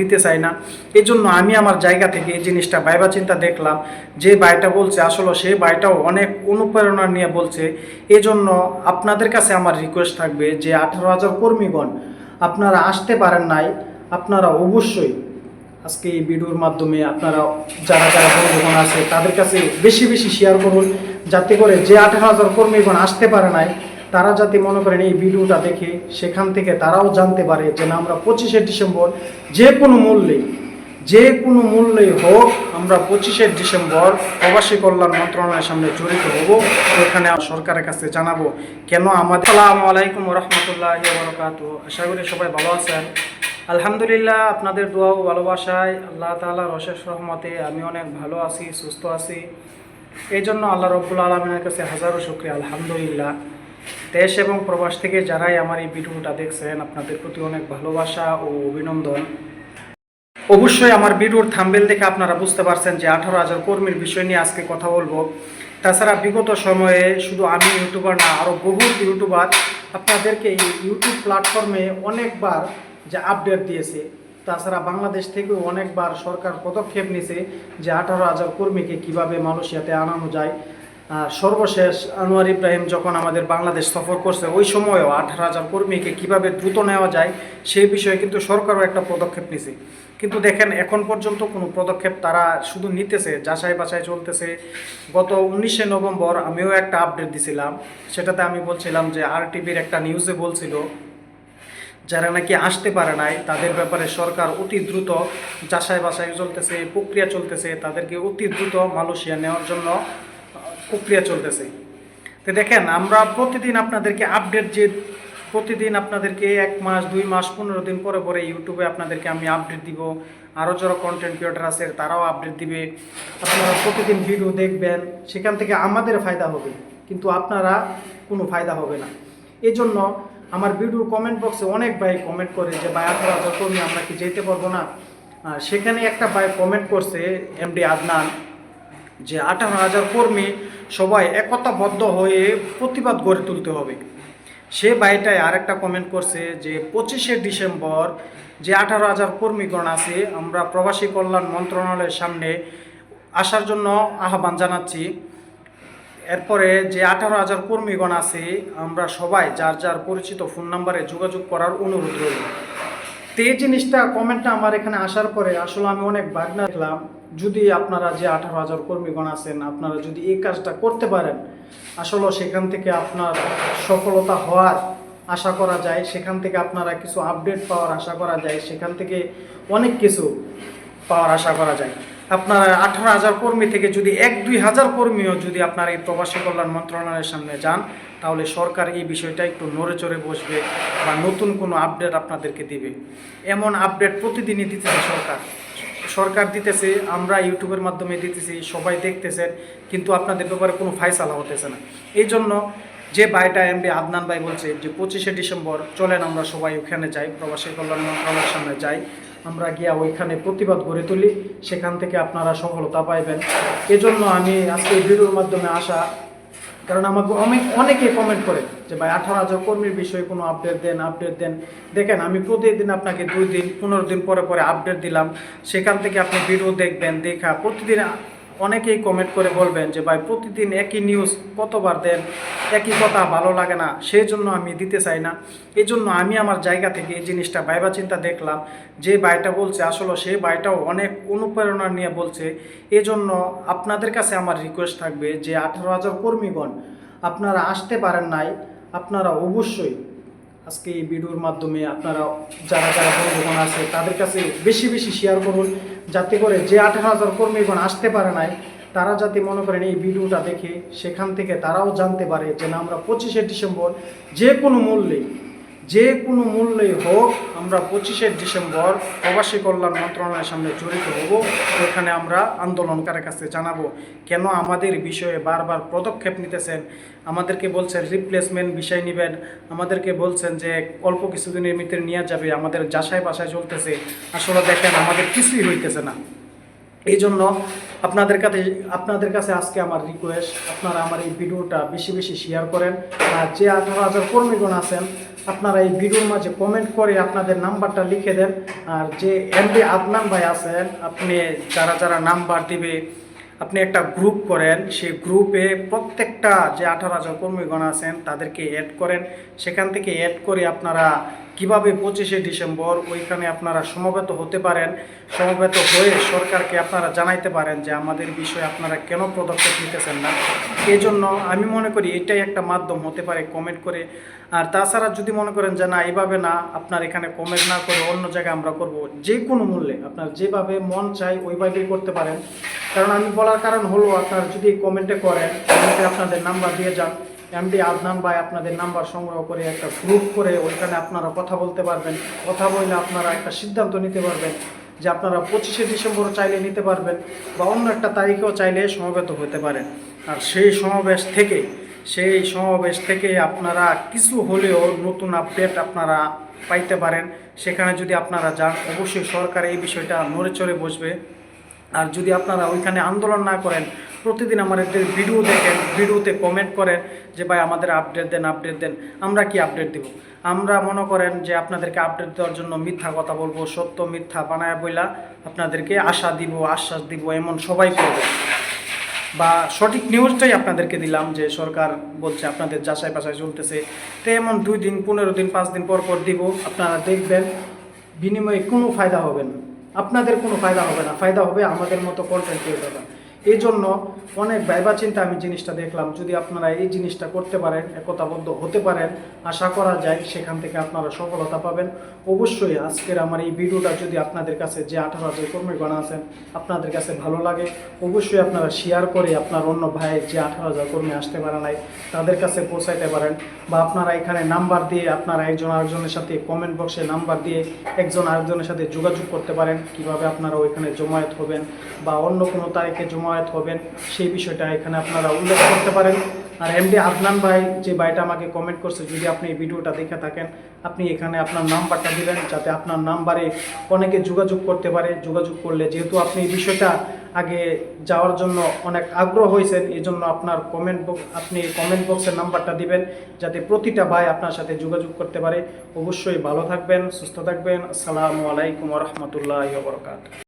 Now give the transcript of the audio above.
দিতে চাই না। এই জন্য আমি আমার জায়গা থেকে এই জিনিসটা বাইবা চিন্তা দেখলাম, যে বাইটা বলছে, আসলে সেই বাইটাও অনেক অনুপ্রেরণা নিয়ে বলছে এই জন্য আপনাদের কাছে আমার রিকোয়েস্ট থাকবে যে আঠারো হাজার কর্মীগণ, আপনারা আসতে পারেন নাই, আপনারা অবশ্যই আজকে এই ভিডিওর মাধ্যমে আপনারা যারা যারা বন্ধুগণ আছে, তাদের কাছে বেশি বেশি শেয়ার করুন, যাতে করে যে আঠারো হাজার কর্মীগণ আসতে পারে নাই তারা যাতে মনে করেন এই ভিডিওটা দেখে সেখান থেকে তারাও জানতে পারে যে না, আমরা পঁচিশে ডিসেম্বর যে কোনো মূল্যে যে কোনো মূল্যেই হোক আমরা পঁচিশে ডিসেম্বর প্রবাসী কল্যাণ মন্ত্রণালয়ের সামনে জড়িত হব। ওখানে সরকারের কাছে জানাব কেন আমাদের আসসালামু আলাইকুম রহমতুল্লাহ বরকাত আশা করি সবাই ভালো আছেন। আলহামদুলিল্লাহ আপনাদের দোয়া ও ভালোবাসায় আল্লাহ তাআলার অশেষ রহমতে আমি অনেক ভালো আছি, সুস্থ আছি। এই জন্য আল্লাহ রব্বুল আলমিনের কাছে হাজারো শুক্রিয়া, আলহামদুলিল্লাহ। দেশ এবং প্রবাস থেকে যারাই আমার এই ভিডিওটা দেখছেন, আপনাদের প্রতি অনেক ভালোবাসা ও অভিনন্দন। অবশ্যই আমার ভিডিওর থাম্বেল দেখে আপনারা বুঝতে পারছেন যে আঠারো হাজার কর্মীর বিষয় নিয়ে আজকে কথা বলব। তাছাড়া বিগত সময়ে শুধু আমি ইউটিউবার না আরও বহু ইউটিউবার আপনাদেরকে এই ইউটিউব প্ল্যাটফর্মে অনেকবার যে আপডেট দিয়েছে। তাছাড়া বাংলাদেশ থেকেও অনেকবার সরকার পদক্ষেপ নিয়েছে যে আঠারো হাজার কর্মীকে কীভাবে মালয়েশিয়াতে আনানো যায়। সর্বশেষ আনোয়ার ইব্রাহিম যখন আমাদের বাংলাদেশ সফর করছে, ওই সময়ও আঠারো হাজার কর্মীকে কীভাবে দ্রুত নেওয়া যায় সেই বিষয়ে কিন্তু সরকারও একটা পদক্ষেপ নিছে। কিন্তু দেখেন, এখন পর্যন্ত কোনো পদক্ষেপ তারা শুধু নিতেছে, যাচাই বাছাই চলতেছে। গত উনিশে নভেম্বর আমিও একটা আপডেট দিছিলাম। সেটাতে আমি বলছিলাম যে আর টিভির একটা নিউজে বলছিল, যারা নাকি আসতে পারে নাই, তাদের ব্যাপারে সরকার অতি দ্রুত যাচাই বাছাই চলতেছে, প্রক্রিয়া চলতেছে। তাদেরকে অতি দ্রুত মালয়েশিয়া নেওয়ার জন্য প্রক্রিয়া চলতেছে। তো দেখেন, আমরা প্রতিদিন আপনাদেরকে আপডেট যে প্রতিদিন আপনাদেরকে এক মাস, দুই মাস, পনেরো দিন পরে পরে ইউটিউবে আপনাদেরকে আমি আপডেট দিব। আরও যারা কন্টেন্ট ক্রিয়েটার আছে, তারাও আপডেট দিবে। আপনারা প্রতিদিন ভিডিও দেখবেন, সেখান থেকে আমাদের ফায়দা হবে, কিন্তু আপনারা কোনো ফায়দা হবে না। এই জন্য আমার ভিডিওর কমেন্ট বক্সে অনেক ভাই কমেন্ট করে যে, ভাই হাজার কর্মী আমরা কি যেতে পারব না? সেখানে একটা ভাই কমেন্ট করছে এমডি আদনান যে আঠারো হাজার কর্মী সবাই একতাবদ্ধ হয়ে প্রতিবাদ গড়ে তুলতে হবে। সে ভাইটাই আরেকটা কমেন্ট করছে যে, পঁচিশে ডিসেম্বর যে আঠারো হাজার কর্মীগণ আছে, আমরা প্রবাসী কল্যাণ মন্ত্রণালয়ের সামনে আসার জন্য আহ্বান জানাচ্ছি। এরপরে যে আঠারো হাজার কর্মীগণ আছে, আমরা সবাই যার যার পরিচিত ফোন নাম্বারে যোগাযোগ করার অনুরোধ রইল। তো এই জিনিসটা কমেন্টটা আমার এখানে আসার পরে আসলে আমি অনেক বাগনা দেখলাম। যদি আপনারা যে আঠারো হাজার কর্মীগণ আছেন, আপনারা যদি এই কাজটা করতে পারেন, আসলে সেখান থেকে আপনার সফলতা হওয়ার আশা করা যায়, সেখান থেকে আপনারা কিছু আপডেট পাওয়ার আশা করা যায়, সেখান থেকে অনেক কিছু পাওয়ার আশা করা যায়। আপনার আঠারো হাজার কর্মী থেকে যদি এক, দুই হাজার কর্মীও যদি আপনার এই প্রবাসী কল্যাণ মন্ত্রণালয়ের সামনে যান, তাহলে সরকার এই বিষয়টা একটু নড়ে চড়ে বসবে বা নতুন কোনো আপডেট আপনাদেরকে দিবে। এমন আপডেট প্রতিদিনই দিতেছে সরকার। সরকার দিতেছে, আমরা ইউটিউবের মাধ্যমে দিতেছি, সবাই দেখতেছেন, কিন্তু আপনাদের ব্যাপারে কোনো ফায়সালা হতেছে না। এই জন্য যে বাইটা এমডি আদনান ভাই বলছে যে, পঁচিশে ডিসেম্বর, চলেন আমরা সবাই ওখানে যাই, প্রবাসী কল্যাণ মন্ত্রণালয়ের সামনে যাই, আমরা গিয়া ওইখানে প্রতিবাদ গড়ে তুলি, সেখান থেকে আপনারা সফলতা পাইবেন। এজন্য আমি আজকে এই ভিডিওর মাধ্যমে আসা, কারণ আমাকে অনেক অনেকে কমেন্ট করে যে ভাই আঠারো হাজার কর্মীর বিষয়ে কোনো আপডেট দেন আপডেট দেন। দেখেন, আমি প্রতিদিন আপনাকে দুই দিন, পনেরো দিন পরে পরে আপডেট দিলাম। সেখান থেকে আপনি ভিডিও দেখবেন, দেখা। প্রতিদিন অনেকেই কমেন্ট করে বলবেন যে, ভাই, প্রতিদিন একই নিউজ কতবার দেন? একই কথা ভালো লাগে না। সেই জন্য আমি দিতে চাই না। এই জন্য আমি আমার জায়গা থেকে এই জিনিসটা ভাইবা চিন্তা দেখলাম যে ভাইটা বলছে, আসলে সেই ভাইটাও অনেক অনুপ্রেরণা নিয়ে বলছে। এই জন্য আপনাদের কাছে আমার রিকোয়েস্ট থাকবে যে, আঠারো হাজার কর্মীগণ, আপনারা আসতে পারেন নাই। আপনারা অবশ্যই আজকে এই ভিডিওর মাধ্যমে আপনারা যারা যারা বন্ধুগণ আছে, তাদের কাছে বেশি বেশি শেয়ার করুন, যাতে করে যে আঠারো হাজার কর্মীগণ আসতে পারে নাই, তারা যাতে মনে করেন এই ভিডিওটা দেখে সেখান থেকে তারাও জানতে পারে যে না, আমরা পঁচিশে ডিসেম্বর যে কোনো মূল্যে যে কোনো মূল্যেই হোক, আমরা পঁচিশে ডিসেম্বর প্রবাসী কল্যাণ মন্ত্রণালয়ের সামনে জড়িত হব। ওখানে আমরা আন্দোলনকারের কাছে জানাব, কেন আমাদের বিষয়ে বারবার পদক্ষেপ নিতেছেন? আমাদেরকে বলছেন, রিপ্লেসমেন্ট বিষয় নেবেন। আমাদেরকে বলছেন যে, অল্প কিছুদিনের ভিতরে নিয়ে যাবে। আমাদের যাচাই বাসায় চলতেছে। আসলে দেখেন, আমাদের কিছুই হইতেছে না। এই জন্য আপনাদের কাছে আপনাদের কাছে আজকে আমার রিকোয়েস্ট আপনারা আমার এই ভিডিওটা বেশি বেশি শেয়ার করেন। আর যে আঠারো হাজার কর্মীগণ আছেন, আপনারা এই ভিডিওর মাঝে কমেন্ট করে আপনাদের নাম্বারটা লিখে দেন। আর যে এমডি আদনান ভাই আছেন, আপনি যারা যারা নাম্বার দিবে, আপনি একটা গ্রুপ করেন। সেই গ্রুপে প্রত্যেকটা যে আঠারো হাজার কর্মীগণ আছেন, তাদেরকে অ্যাড করেন। সেখান থেকে অ্যাড করে আপনারা কীভাবে পঁচিশে ডিসেম্বর ওইখানে আপনারা সমবেত হতে পারেন, সমবেত হয়ে সরকারকে আপনারা জানাইতে পারেন যে আমাদের বিষয়ে আপনারা কেন পদক্ষেপ নিতেছেন না। এই জন্য আমি মনে করি এটাই একটা মাধ্যম হতে পারে কমেন্ট করে। আর তাছাড়া যদি মনে করেন যে না, এইভাবে না, আপনার এখানে কমেন্ট না করে অন্য জায়গায় আমরা করব, যে কোনো মূল্যে আপনার যেভাবে মন চাই ওইভাবেই করতে পারেন। কারণ আমি বলার কারণ হলো, আপনার যদি কমেন্টে করেন আপনাদের নাম্বার দিয়ে যান। এমডি আদনান ভাই আপনাদের নাম্বার সংগ্রহ করে একটা গ্রুপ করে ওইখানে আপনারা কথা বলতে পারবেন। কথা বললে আপনারা একটা সিদ্ধান্ত নিতে পারবেন যে আপনারা পঁচিশে ডিসেম্বর চাইলে নিতে পারবেন বা অন্য একটা তারিখেও চাইলে সমবেত হতে পারেন। আর সেই সমাবেশ থেকে, সেই সমাবেশ থেকে আপনারা কিছু হলেও নতুন আপডেট আপনারা পাইতে পারেন। সেখানে যদি আপনারা যান, অবশ্যই সরকার এই বিষয়টা নড়ে চড়ে বসবে। আর যদি আপনারা ওইখানে আন্দোলন না করেন প্রতিদিন আমার আমাদের ভিডিও দেখেন ভিডিওতে কমেন্ট করেন যে, ভাই, আমাদের আপডেট দেন আপডেট দেন, আমরা কি আপডেট দিব? আমরা মনে করেন যে, আপনাদেরকে আপডেট দেওয়ার জন্য মিথ্যা কথা বলব, সত্য মিথ্যা বানায় বইলা আপনাদেরকে আশা দিব, আশ্বাস দিব, এমন সবাই করবে। বা সঠিক নিউজটাই আপনাদেরকে দিলাম যে, সরকার বলছে আপনাদের যাচাই বাছাই চলতেছে। তো এমন দুই দিন, পনেরো দিন, পাঁচ দিন পর পর দিব, আপনারা দেখবেন, বিনিময়ে কোনো ফায়দা হবে না। আপনাদের কোনো ফায়দা হবে না, ফায়দা হবে আমাদের মতো কন্টেন্ট ক্রিয়েটাররা এই জন্য অনেক ব্যয়বা চিন্তা আমি জিনিসটা দেখলাম। যদি আপনারা এই জিনিসটা করতে পারেন, একতাবদ্ধ হতে পারেন, আশা করা যায় সেখান থেকে আপনারা সফলতা পাবেন। অবশ্যই আজকের আমার এই ভিডিওটা যদি আপনাদের কাছে যে আঠারো হাজার কর্মীগণ আছেন, আপনাদের কাছে ভালো লাগে, অবশ্যই আপনারা শেয়ার করে আপনার অন্য ভাইয়ের যে আঠারো হাজার কর্মী আসতে পারে নাই, তাদের কাছে পৌঁছাইতে পারেন বা আপনারা এখানে নাম্বার দিয়ে আপনারা একজন আরেকজনের সাথে কমেন্ট বক্সে নাম্বার দিয়ে একজন আরেকজনের সাথে যোগাযোগ করতে পারেন। কীভাবে আপনারা ওইখানে জমায়েত হবেন বা অন্য কোনো তারিখে জমায়েত হবেন, সেই বিষয়টা এখানে আপনারা উল্লেখ করতে পারেন। আর এমডি আদনান ভাই যে ভাইটা আমাকে কমেন্ট করছে, যদি আপনি এই ভিডিওটা দেখে থাকেন, আপনি এখানে আপনার নাম্বারটা দিবেন, যাতে আপনার নাম্বারে অনেকে যোগাযোগ করতে পারে। যোগাযোগ করলে যেহেতু আপনি এই বিষয়টা আগে যাওয়ার জন্য অনেক আগ্রহ হয়েছেন এই জন্য আপনার কমেন্ট বক্স আপনি কমেন্ট বক্সের নাম্বারটা দিবেন, যাতে প্রতিটা ভাই আপনার সাথে যোগাযোগ করতে পারে। অবশ্যই ভালো থাকবেন, সুস্থ থাকবেন। আসসালামু আলাইকুম রহমতুল্লাহ বরকাত